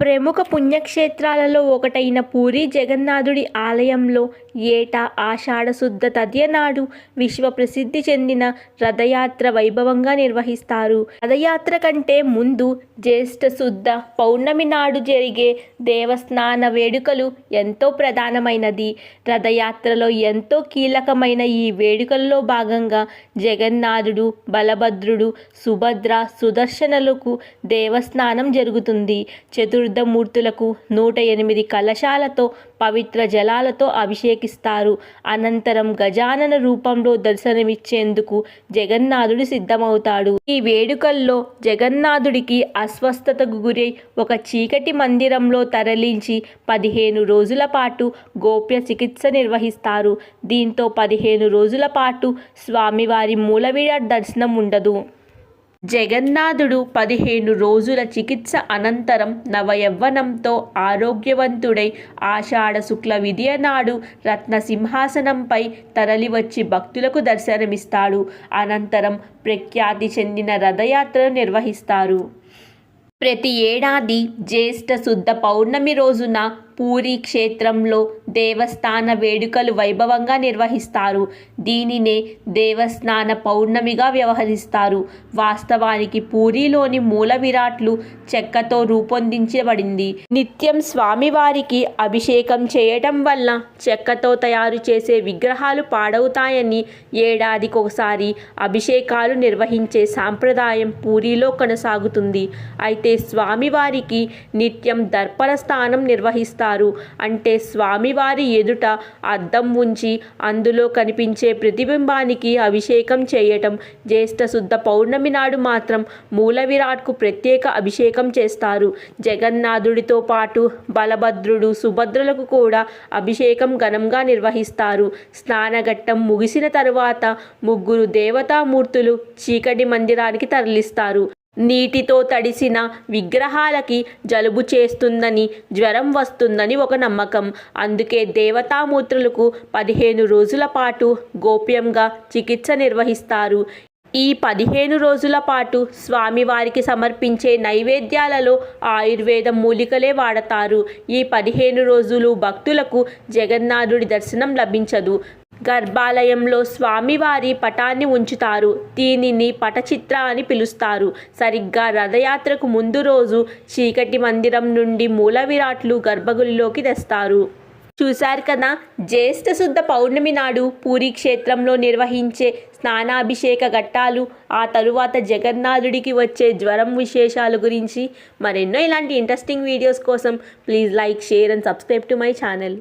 ప్రముఖ పుణ్యక్షేత్రాలలో ఒకటైన పూరి జగన్నాథుడి ఆలయంలో ఏటా ఆషాఢశుద్ధ తదియనాడు విశ్వ ప్రసిద్ధి చెందిన రథయాత్ర వైభవంగా నిర్వహిస్తారు. రథయాత్ర కంటే ముందు జ్యేష్ఠ శుద్ధ పౌర్ణమి నాడు జరిగే దేవస్నాన వేడుకలు ఎంతో ప్రధానమైనది. రథయాత్రలో ఎంతో కీలకమైన ఈ వేడుకల్లో భాగంగా జగన్నాథుడు బలభద్రుడు సుభద్ర సుదర్శనలకు దేవస్నానం జరుగుతుంది. చతుర్ చతుర్థమూర్తులకు నూట ఎనిమిది కలశాలతో పవిత్ర జలాలతో అభిషేకిస్తారు. అనంతరం గజానన రూపంలో దర్శనమిచ్చేందుకు జగన్నాథుడు సిద్ధమవుతాడు. ఈ వేడుకల్లో జగన్నాథుడికి అస్వస్థతకు గురై ఒక చీకటి మందిరంలో తరలించి పదిహేను రోజుల పాటు గోప్య చికిత్స నిర్వహిస్తారు. దీంతో పదిహేను రోజుల పాటు స్వామివారి మూలవిడ దర్శనం ఉండదు జగన్నాథుడు పదిహేను రోజుల చికిత్స అనంతరం నవయవ్వనంతో ఆరోగ్యవంతుడై ఆషాఢ శుక్ల విధియ నాడు రత్న సింహాసనంపై తరలివచ్చి భక్తులకు దర్శనమిస్తాడు. అనంతరం ప్రఖ్యాతి చెందిన రథయాత్రను నిర్వహిస్తారు. ప్రతి ఏడాది జ్యేష్ఠ శుద్ధ పౌర్ణమి రోజున పూరి క్షేత్రంలో దేవస్థాన వేడుకలు వైభవంగా నిర్వహిస్తారు. దీనినే దేవస్నాన పౌర్ణమిగా వ్యవహరిస్తారు. వాస్తవానికి పూరిలోని మూల విరాట్లు చెక్కతో రూపొందించబడింది. నిత్యం స్వామివారికి అభిషేకం చేయటం వల్ల చెక్కతో తయారు చేసే విగ్రహాలు పాడవుతాయని ఏడాదికొకసారి అభిషేకాలు నిర్వహించే సాంప్రదాయం పూరిలో కొనసాగుతుంది. అయితే స్వామివారికి నిత్యం దర్పణ స్థానం నిర్వహిస్తారు. అంటే స్వామివారి ఎదుట అద్దం ఉంచి అందులో కనిపించే ప్రతిబింబానికి అభిషేకం చేయటం జ్యేష్ఠ శుద్ధ పౌర్ణమి నాడు మాత్రం మూల విరాట్కు ప్రత్యేక అభిషేకం చేస్తారు. జగన్నాథుడితో పాటు బలభద్రుడు సుభద్రలకు కూడా అభిషేకం ఘనంగా నిర్వహిస్తారు. స్నానఘట్టం ముగిసిన తరువాత ముగ్గురు దేవతామూర్తులు చీకటి మందిరానికి తరలిస్తారు. నీటితో తడిసిన విగ్రహాలకి జలుబు చేస్తుందని జ్వరం వస్తుందని ఒక నమ్మకం. అందుకే దేవతామూర్తులకు పదిహేను రోజుల పాటు గోప్యంగా చికిత్స నిర్వహిస్తారు. ఈ పదిహేను రోజుల పాటు స్వామివారికి సమర్పించే నైవేద్యాలలో ఆయుర్వేద మూలికలే వాడతారు. ఈ పదిహేను రోజులు భక్తులకు జగన్నాథుడి దర్శనం లభించదు. గర్భాలయంలో స్వామివారి పటాన్ని ఉంచుతారు. దీనిని పటచిత్ర అని పిలుస్తారు. సరిగ్గా రథయాత్రకు ముందు రోజు చీకటి మందిరం నుండి మూల విరాట్లు గర్భగుడిలోకి తెస్తారు. చూశారు కదా జ్యేష్ఠ శుద్ధ పౌర్ణమి నాడు పూరి క్షేత్రంలో నిర్వహించే స్నానాభిషేక ఘట్టాలు ఆ తరువాత జగన్నాథుడికి వచ్చే జ్వరం విశేషాల గురించి మరెన్నో ఇలాంటి ఇంట్రెస్టింగ్ వీడియోస్ కోసం please like share and subscribe to my channel